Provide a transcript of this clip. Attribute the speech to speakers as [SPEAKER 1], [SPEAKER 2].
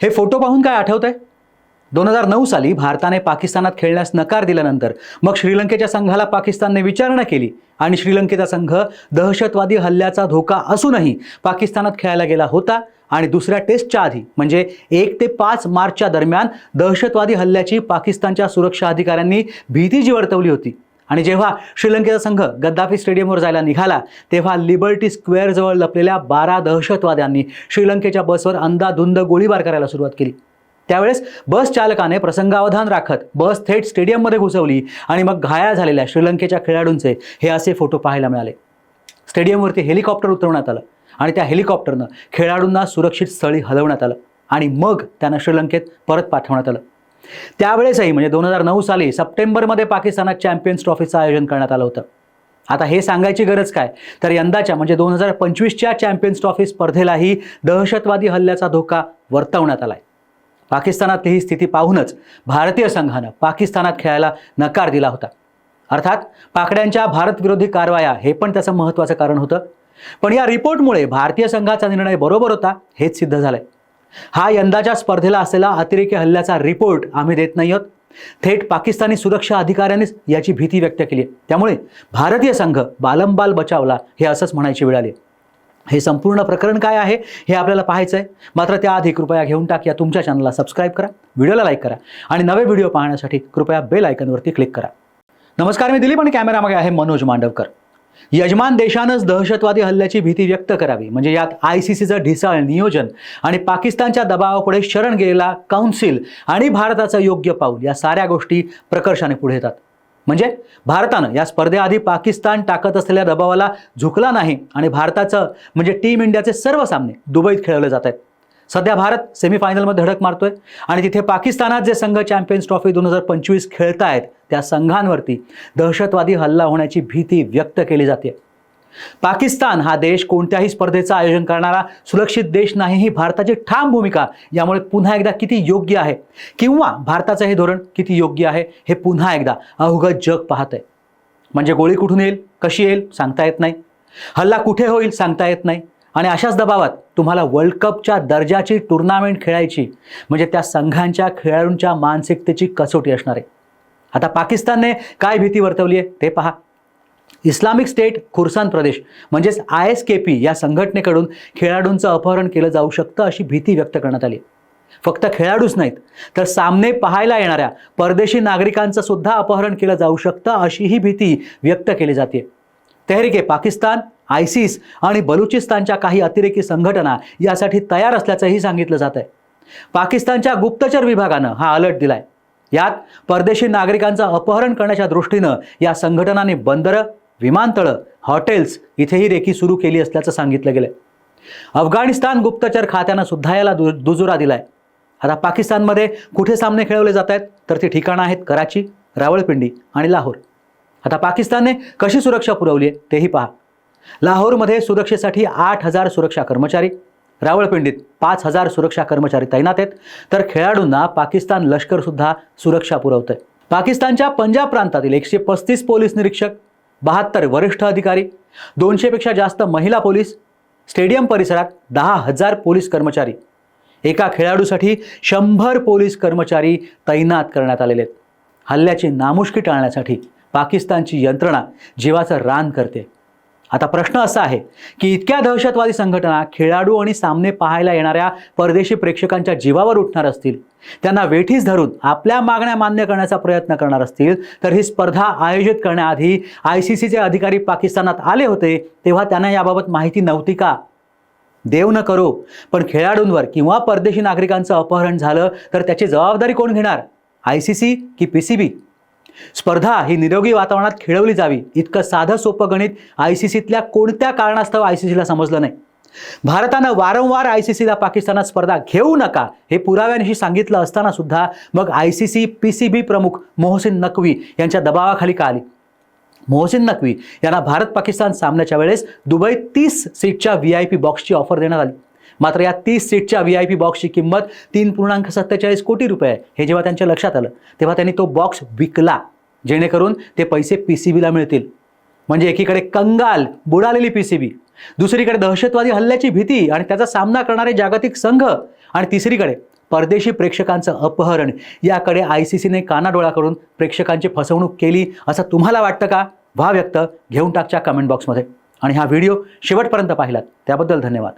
[SPEAKER 1] हे फोटो पाहून काय आठवत आहे दोन हजार नऊ साली भारताने पाकिस्तानात खेळण्यास नकार दिल्यानंतर मग श्रीलंकेच्या संघाला पाकिस्तानने विचारणा केली आणि श्रीलंकेचा संघ दहशतवादी हल्ल्याचा धोका असूनही पाकिस्तानात खेळायला गेला होता आणि दुसऱ्या टेस्टच्या आधी म्हणजे एक ते पाच मार्चच्या दरम्यान दहशतवादी हल्ल्याची पाकिस्तानच्या सुरक्षा अधिकाऱ्यांनी भीती जी वर्तवली होती. आणि जेव्हा श्रीलंकेचा संघ गद्दाफी स्टेडियमवर जायला निघाला तेव्हा लिबर्टी स्क्वेअरजवळ लपलेल्या बारा दहशतवाद्यांनी श्रीलंकेच्या बसवर अंदाधुंद गोळीबार करायला सुरुवात केली. त्यावेळेस बस चालकाने प्रसंगावधान राखत बस थेट स्टेडियममध्ये घुसवली आणि मग घायाळ झालेल्या श्रीलंकेच्या खेळाडूंचे हे असे फोटो पाहायला मिळाले. स्टेडियमवरती हेलिकॉप्टर उतरवण्यात आलं आणि त्या हेलिकॉप्टरनं खेळाडूंना सुरक्षित स्थळी हलवण्यात आलं आणि मग त्यांना श्रीलंकेत परत पाठवण्यात आलं. त्यावेळेसही म्हणजे दोन हजार नऊ साली सप्टेंबरमध्ये पाकिस्तानात चॅम्पियन्स ट्रॉफीचं आयोजन करण्यात आलं होतं. आता हे सांगायची गरज काय? तर यंदाच्या म्हणजे दोन हजार पंचवीसच्या चॅम्पियन्स ट्रॉफी स्पर्धेलाही दहशतवादी हल्ल्याचा धोका वर्तवण्यात आलाय. पाकिस्तानातली ही स्थिती पाहूनच भारतीय संघानं पाकिस्तानात खेळायला नकार दिला होता. अर्थात पाकड्यांच्या भारतविरोधी कारवाया हे पण त्याचं महत्त्वाचं कारण होतं. पण या रिपोर्टमुळे भारतीय संघाचा निर्णय बरोबर होता हेच सिद्ध झालंय. हा यंदाच्या स्पर्धेला असलेला अतिरेकी हल्ल्याचा रिपोर्ट आम्ही देत नाही आहोत. थेट पाकिस्तानी सुरक्षा अधिकाऱ्यांनीच याची भीती व्यक्त केली आहे. त्यामुळे भारतीय संघ बालंबाल बचावला हे असंच म्हणायची वेळ आली हे संपूर्ण प्रकरण काय आहे हे आपल्याला पाहायचं आहे मात्र त्याआधी कृपया घेऊन टाक या तुमच्या चॅनलला सबस्क्राईब करा व्हिडिओला लाईक करा आणि नवे व्हिडिओ पाहण्यासाठी कृपया बेल आयकनवरती क्लिक करा. नमस्कार मी दिलीप आणि कॅमेरामागे आहे मनोज मांडवकर. यजमान देशानंच दहशतवादी हल्ल्याची भीती व्यक्त करावी. म्हणजे यात आय सी सीचं ढिसाळ नियोजन आणि पाकिस्तानच्या दबावापुढे शरण गेलेला काउन्सिल आणि भारताचं योग्य पाऊल या साऱ्या गोष्टी प्रकर्षाने पुढे येतात. म्हणजे भारतानं या स्पर्धेआधी पाकिस्तान टाकत असलेल्या दबावाला झुकला नाही आणि भारताचं म्हणजे टीम इंडियाचे सर्व सामने दुबईत खेळवले जात आहेत. सध्या भारत सेमीफायनलमध्ये धडक मारतोय आणि तिथे पाकिस्तानात जे संघ चॅम्पियन्स ट्रॉफी दोन हजार पंचवीस खेळतायत त्या संघांवरती दहशतवादी हल्ला होण्याची भीती व्यक्त केली जाते. पाकिस्तान हा देश कोणत्याही स्पर्धेचं आयोजन करणारा सुरक्षित देश नाही ही भारताची ठाम भूमिका यामुळे पुन्हा एकदा किती योग्य आहे? किंवा भारताचं हे धोरण किती योग्य आहे? हे पुन्हा एकदा अवघत जग पाहत आहे म्हणजे गोळी कुठून येईल? कशी येईल? सांगता येत नाही. हल्ला कुठे होईल? सांगता येत नाही. आणि अशाच दबावात तुम्हाला वर्ल्ड कपच्या दर्जाची टुर्नामेंट खेळायची म्हणजे त्या संघांच्या खेळाडूंच्या मानसिकतेची कसोटी असणार आहे. आता पाकिस्तानने काय भीती वर्तवली आहे ते पहा. इस्लामिक स्टेट खुर्सान प्रदेश म्हणजेच आय एस के पी या संघटनेकडून खेळाडूंचं अपहरण केलं जाऊ शकतं अशी भीती व्यक्त करण्यात आली फक्त खेळाडूच नाहीत तर सामने पाहायला येणाऱ्या परदेशी नागरिकांचं सुद्धा अपहरण केलं जाऊ शकतं अशी ही भीती व्यक्त केली जाते तेहरिके पाकिस्तान आयसिस आणि बलुचिस्तानच्या काही अतिरेकी संघटना यासाठी तयार असल्याचंही सांगितलं जात आहे पाकिस्तानच्या गुप्तचर विभागानं हा अलर्ट दिलाय. यात परदेशी नागरिकांचं अपहरण करण्याच्या दृष्टीनं या संघटनांनी बंदरं विमानतळं हॉटेल्स इथेही रेकी सुरू केली असल्याचं सांगितलं गेलं अफगाणिस्तान गुप्तचर खात्यानं सुद्धा याला दु दुजुरा दिलाय. आता पाकिस्तानमध्ये कुठे सामने खेळवले जात आहेत तर ती ठिकाणं आहेत कराची रावळपिंडी आणि लाहोर. आता पाकिस्तानने कशी सुरक्षा पुरवली आहे तेही पहा. लाहोरमध्ये सुरक्षेसाठी आठ हजार सुरक्षा कर्मचारी रावळपिंडीत पाच हजार सुरक्षा कर्मचारी तैनात आहेत. तर खेळाडूंना पाकिस्तान लष्करसुद्धा सुरक्षा पुरवतंय. पाकिस्तानच्या पंजाब प्रांतातील एकशे पस्तीस पोलीस निरीक्षक बहात्तर वरिष्ठ अधिकारी दोनशेपेक्षा जास्त महिला पोलीस स्टेडियम परिसरात दहा हजार पोलीस कर्मचारी एका खेळाडूसाठी शंभर पोलीस कर्मचारी तैनात करण्यात आलेले आहेत. हल्ल्याची नामुष्की टाळण्यासाठी पाकिस्तानची यंत्रणा जीवाचं रान करते. आता प्रश्न असा आहे की इतक्या दहशतवादी संघटना खेळाडू आणि सामने पाहायला येणाऱ्या परदेशी प्रेक्षकांच्या जीवावर उठणार असतील त्यांना वेठीस धरून आपल्या मागण्या मान्य करण्याचा प्रयत्न करणार असतील तर ही स्पर्धा आयोजित करण्याआधी आय सी सीचे अधिकारी पाकिस्तानात आले होते तेव्हा त्यांना याबाबत माहिती नव्हती का? देव न करो पण खेळाडूंवर किंवा परदेशी नागरिकांचं अपहरण झालं तर त्याची जबाबदारी कोण घेणार? आय सी सी की पी सी बी? स्पर्धा ही निरोगी वातावरणात खेळवली जावी. इतकं साधं सोपं गणित आय सी सीतल्या कोणत्या कारणास्तव आय सी सीला समजलं नाही. भारतानं वारंवार आय सी सीला पाकिस्तानात स्पर्धा घेऊ नका हे पुराव्यानिशी सांगितलं असताना सुद्धा मग I C C P C B प्रमुख मोहसिन नकवी यांच्या दबावाखाली का आली? मोहसिन नकवी यांना भारत पाकिस्तान सामन्याच्या वेळेस दुबईत तीस सीटच्या व्ही आय पी बॉक्सची ऑफर देण्यात आली. मात्र या तीस सीटच्या व्ही आय पी बॉक्सची किंमत तीन पूर्णांक सत्तेचाळीस कोटी रुपये आहे. हे जेव्हा त्यांच्या लक्षात आलं तेव्हा त्यांनी तो बॉक्स विकला. जेणेकरून ते पैसे पी सी बीला मिळतील. म्हणजे एकीकडे कंगाल बुडालेली पी सी बी दुसरीकडे दहशतवादी हल्ल्याची भीती आणि त्याचा सामना करणारे जागतिक संघ आणि तिसरीकडे परदेशी प्रेक्षकांचं अपहरण. याकडे आय सी सीने कानाडोळा करून प्रेक्षकांची फसवणूक केली असं तुम्हाला वाटतं का? व्हा व्यक्त घेऊन टाकच्या कमेंट बॉक्समध्ये आणि हा व्हिडिओ शेवटपर्यंत पाहिलात. त्याबद्दल धन्यवाद.